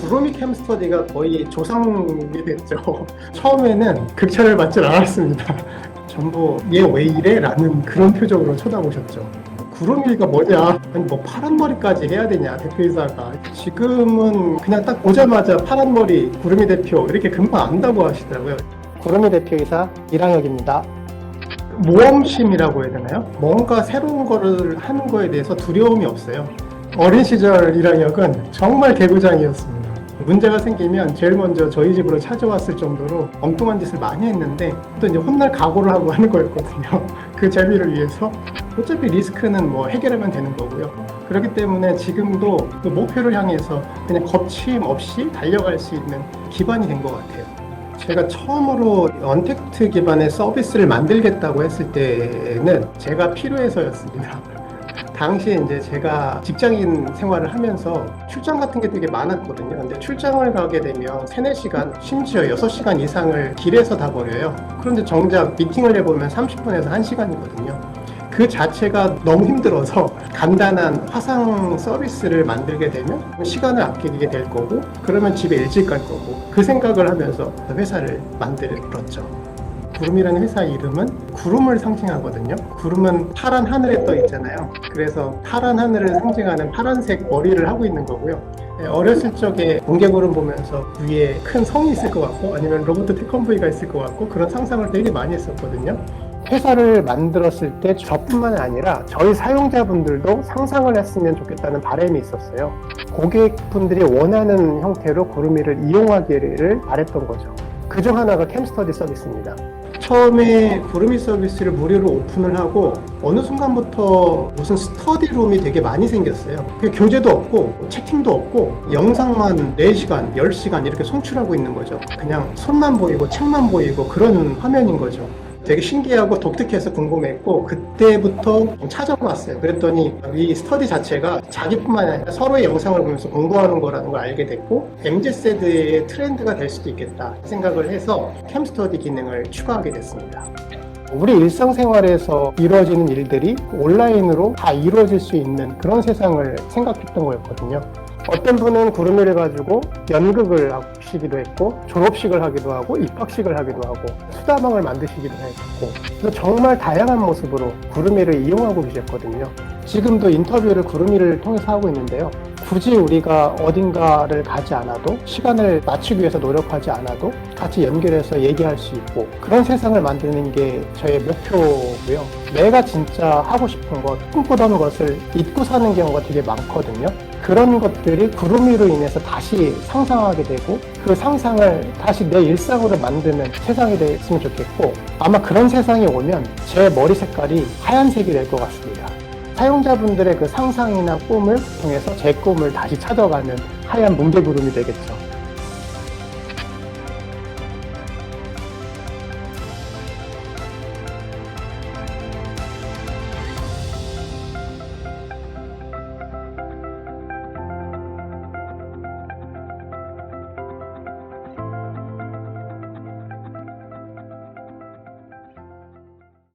구로미 캠스터디가 거의 조상이 됐죠. 처음에는 극찬을 받질 않았습니다. 전부 얘 왜 이래? 라는 그런 표정으로 쳐다보셨죠. 구름이가 뭐냐? 아니 뭐 파란 머리까지 해야 되냐 대표이사가 지금은 그냥 딱 보자마자 파란 머리 구름이 대표 이렇게 금방 안다고 하시더라고요. 구름이 대표이사 이랑혁입니다. 모험심이라고 해야 되나요? 뭔가 새로운 거를 하는 거에 대해서 두려움이 없어요. 어린 시절 이랑혁은 정말 개구장이었습니다. 문제가 생기면 제일 먼저 저희 집으로 찾아왔을 정도로 엉뚱한 짓을 많이 했는데 또 이제 혼날 각오를 하고 하는 거였거든요. 그 재미를 위해서 어차피 리스크는 뭐 해결하면 되는 거고요. 그렇기 때문에 지금도 그 목표를 향해서 그냥 겁침 없이 달려갈 수 있는 기반이 된 것 같아요. 제가 처음으로 언택트 기반의 서비스를 만들겠다고 했을 때는 제가 필요해서였습니다. 당시에 이제 제가 직장인 생활을 하면서 출장 같은 게 되게 많았거든요. 근데 출장을 가게 되면 3, 4시간, 심지어 6시간 이상을 길에서 다 버려요. 그런데 정작 미팅을 해보면 30분에서 1시간이거든요. 그 자체가 너무 힘들어서 간단한 화상 서비스를 만들게 되면 시간을 아끼게 될 거고 그러면 집에 일찍 갈 거고 그 생각을 하면서 회사를 만들었죠. 구름이라는 회사 이름은 구름을 상징하거든요. 구름은 파란 하늘에 떠 있잖아요. 그래서 파란 하늘을 상징하는 파란색 머리를 하고 있는 거고요. 네, 어렸을 적에 공개구름 보면서 위에 큰 성이 있을 것 같고 아니면 로봇 태권브이가 있을 것 같고 그런 상상을 되게 많이 했었거든요. 회사를 만들었을 때 저뿐만 아니라 저희 사용자분들도 상상을 했으면 좋겠다는 바람이 있었어요. 고객분들이 원하는 형태로 구름이를 이용하기를 바랬던 거죠. 그중 하나가 캠스터디 서비스입니다. 처음에 구름이 서비스를 무료로 오픈을 하고 어느 순간부터 무슨 스터디룸이 되게 많이 생겼어요. 그 교재도 없고 채팅도 없고 영상만 4시간, 10시간 이렇게 송출하고 있는 거죠. 그냥 손만 보이고 책만 보이고 그런 화면인 거죠. 되게 신기하고 독특해서 궁금했고 그때부터 찾아봤어요. 그랬더니 이 스터디 자체가 자기뿐만 아니라 서로의 영상을 보면서 공부하는 거라는 걸 알게 됐고 MZ세대의 트렌드가 될 수도 있겠다 생각을 해서 캠 스터디 기능을 추가하게 됐습니다. 우리 일상생활에서 이루어지는 일들이 온라인으로 다 이루어질 수 있는 그런 세상을 생각했던 거였거든요. 어떤 분은 구름이를 가지고 연극을 하시기도 했고 졸업식을 하기도 하고 입학식을 하기도 하고 수다방을 만드시기도 했고 정말 다양한 모습으로 구름이를 이용하고 계셨거든요. 지금도 인터뷰를 구름이를 통해서 하고 있는데요. 굳이 우리가 어딘가를 가지 않아도 시간을 맞추기 위해서 노력하지 않아도 같이 연결해서 얘기할 수 있고 그런 세상을 만드는 게 저의 목표고요. 내가 진짜 하고 싶은 것, 꿈꾸던 것을 잊고 사는 경우가 되게 많거든요. 그런 것들이 구름이로 인해서 다시 상상하게 되고 그 상상을 다시 내 일상으로 만드는 세상이 됐으면 좋겠고 아마 그런 세상이 오면 제 머리 색깔이 하얀색이 될 것 같습니다. 사용자분들의 그 상상이나 꿈을 통해서 제 꿈을 다시 찾아가는 하얀 뭉게구름이 되겠죠.